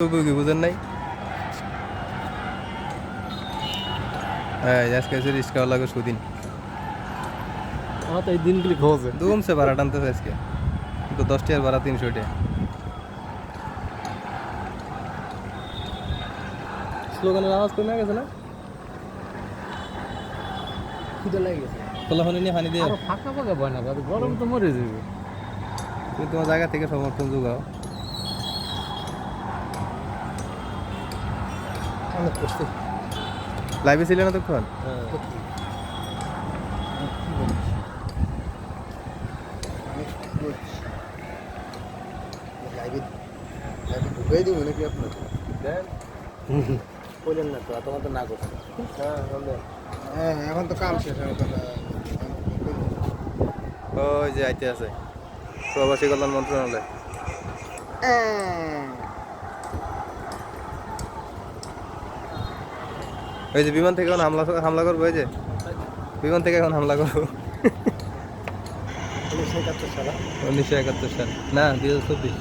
তবু কি বুঝেন নাই? হ্যাঁ আজকে এসে রিস্কা লাগে সুদিন। এই দিনগুলি খোঁজে দুমছে ভাড়া টানতেছে আজকে। কিন্তু দশ টাকার ভাড়া তিনশো টাকা। স্লোগানের আওয়াজ কমে গেছে না? খিদে লাগে গেছে। নিয়ে পানি দিয়ে ফাঁকা ফাঁকা ভয় না গরম তো মরে যাবে তুমি তোমার জায়গা থেকে সমর্থন যোগাও। অনেক কষ্ট লাইভে ছিল না তখন? ঢুকাই দিব নাকি আপনার বললেন না তো তোমার তো না করছে হ্যাঁ এখন তো কাম শেষ হয়ে ওই যে আইতে আছে। প্রবাসী কল্যাণ মন্ত্রণালয়। ওই যে বিমান থেকে এখন হামলা হামলা করব ওই যে বিমান থেকে এখন হামলা করব। উনিশশো একাত্তর সালে। উনিশশো একাত্তর সাল। না দুই হাজার চব্বিশ।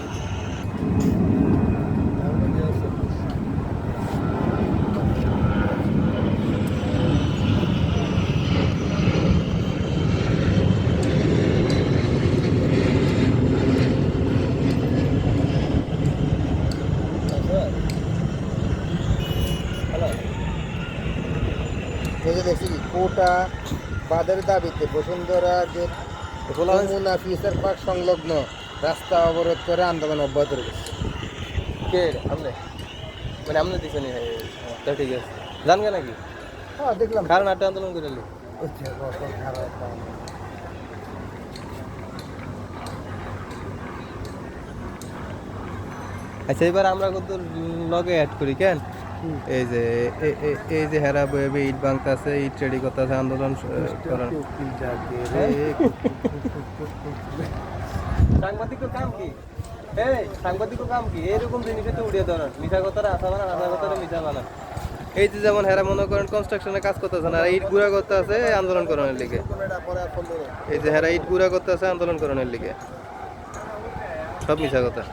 এই যে দেখছি কোটা বাদের দাবিতে বসুন্ধরা যে? যমুনা ফিউচার পার্ক সংলগ্ন রাস্তা অবরোধ করে আন্দোলন অব্যাহত রেখেছে। কে? আমনে মানে আমনে দিছে নি তা ঠিক আছে। জানগে নাকি? হ্যাঁ দেখলাম। কারণ একটা আন্দোলন করে। আচ্ছা এবার আমরা কত লগে অ্যাড করি কেন? এই যে এই যে হেরা বয়ে ইট বাংক আছে ইট রেডি করতে আছে আন্দোলন সাংবাদিকের কাম কি? এই সাংবাদিকের কাম কি? এরকম জিনিসে তো উড়িয়ে ধরার মিঠা কথাটা আশা বানান আশা কথাটা মিঠা বানান। এই যে যেমন হেরা মনে করেন কনস্ট্রাকশনে কাজ করতেছে না ইট গুড়া করতে আছে আন্দোলন করানোর লিগে। এই যে হেরা ইট গুড়া করতে আছে আন্দোলন করানোর লিগে। সব মিশা কথা।